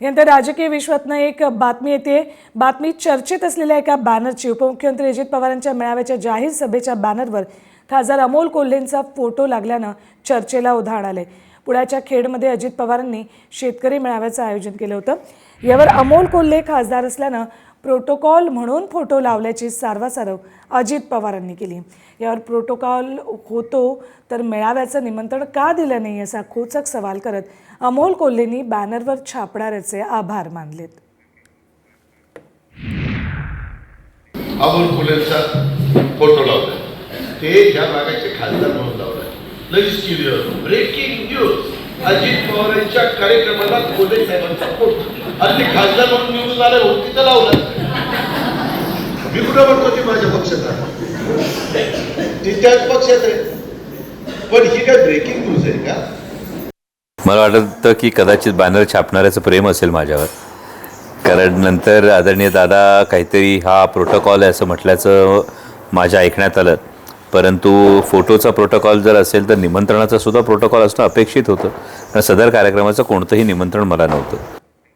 यानंतर राजकीय विश्वातनं एक बातमी येते. बातमी चर्चेत असलेल्या एका बॅनरची उपमुख्यमंत्री अजित पवारांच्या मेळाव्याच्या जाहीर सभेच्या बॅनरवर खासदार अमोल कोल्हेंचा फोटो लागल्यानं चर्चेला उधाण आले पुण्याच्या खेडमध्ये अजित पवारांनी शेतकरी मेळाव्याचं आयोजन केलं होतं. यावर अमोल कोल्हे खासदार असल्यानं प्रोटोकॉल म्हणून फोटो लावल्याची सारवासारव अजित पवारांनी केली. यावर प्रोटोकॉल होतो तर मेळाव्याचं निमंत्रण का दिलं नाही असा खोचक सवाल करत अमोल कोल्हेंनी बॅनरवर छापणाऱ्याचे आभार मानलेत. अमोल कोल्हेचा फोटो लावला ते ह्या भागाचे खासदार म्हणून लगेच क्लिअर ब्रेकिंग न्यूज अजित पवारांच्या कार्यक्रमाला कोल्हे साहेबांचा फोटो आणि ते खासदार म्हणून निवडून आले लावलं. मी कुठं म्हणतो ती माझ्या पक्षात? आहे ती त्याच पक्षात आहे. पण ही काय ब्रेकिंग न्यूज आहे का? मला वाटतं की कदाचित बॅनर छापणाऱ्याचं प्रेम असेल माझ्यावर. कारण नंतर आदरणीय दादा काहीतरी हा प्रोटोकॉल आहे असं म्हटल्याचं माझ्या ऐकण्यात आलं. परंतु फोटोचा प्रोटोकॉल जर असेल तर निमंत्रणाचा सुद्धा प्रोटोकॉल असणं अपेक्षित होतं. सदर कार्यक्रमाचं कोणतंही निमंत्रण मला नव्हतं.